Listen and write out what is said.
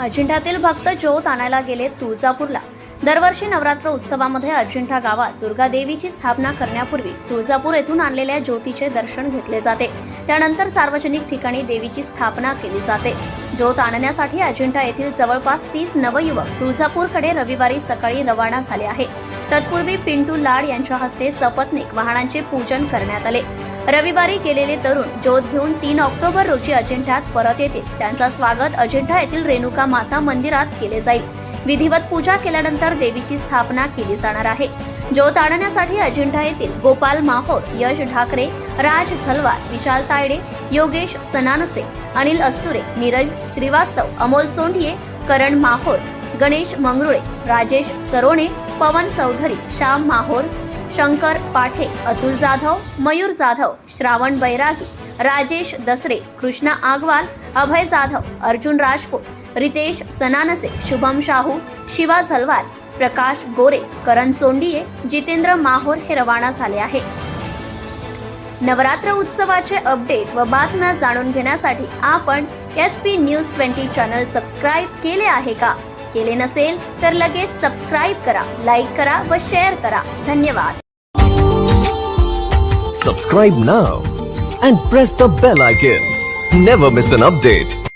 अजिंठ्यातील भक्त ज्योत आणायला गेले तुळजापूरला. दरवर्षी नवरात्र उत्सवामध्ये अजिंठा गावात दुर्गा देवीची स्थापना करण्यापूर्वी तुळजापूर येथून आणलेल्या ज्योतीचे दर्शन घेतले जाते. त्यानंतर सार्वजनिक ठिकाणी देवीची स्थापना केली जाते. ज्योत आणण्यासाठी अजिंठा येथील जवळपास तीस नवयुवक तुळजापूरकडे रविवारी सकाळी रवाना झाले आहे तत्पूर्वी पिंटू लाड यांच्या हस्ते सपत्नीक वाहनांचे पूजन करण्यात आले. रविवारी गेलेले तरुण ज्योत घेऊन तीन ऑक्टोबर रोजी अजिंठ्यात परत येतील. त्यांचा स्वागत अजिंठा येथील रेणुका माता मंदिरात केले जाईल. विधिवत पूजा केल्यानंतर देवीची स्थापना केली जाणार आहे. ज्योत आणण्यासाठी अजिंठा येथील गोपाल माहोर यश ढाकरे राज झलवार विशाल तायडे योगेश सनानसे अनिल अस्तुरे नीरज श्रीवास्तव अमोल सोंढिये करण माहोर गणेश मंगरुळे राजेश सरोणे पवन चौधरी श्याम माहोर शंकर पाठे अतुल जाधव मयूर जाधव श्रावण बैरागी राजेश दसरे कृष्णा आगवाल अभय जाधव अर्जुन राजपूत रितेश सनानसे शुभम शाहू शिवा झलवार प्रकाश गोरे करण सोंडिये जितेंद्र माहोर हे रवाना झाले आहे नवरात्र उत्सवाचे अपडेट व बातम्या जाणून घेण्यासाठी आपण S P news twenty channel subscribe केले आहे का? केले नसेल तर लगेच सबस्क्राईब करा लाईक करा व शेअर करा. धन्यवाद. सबस्क्राईब ना and press the bell icon never miss an update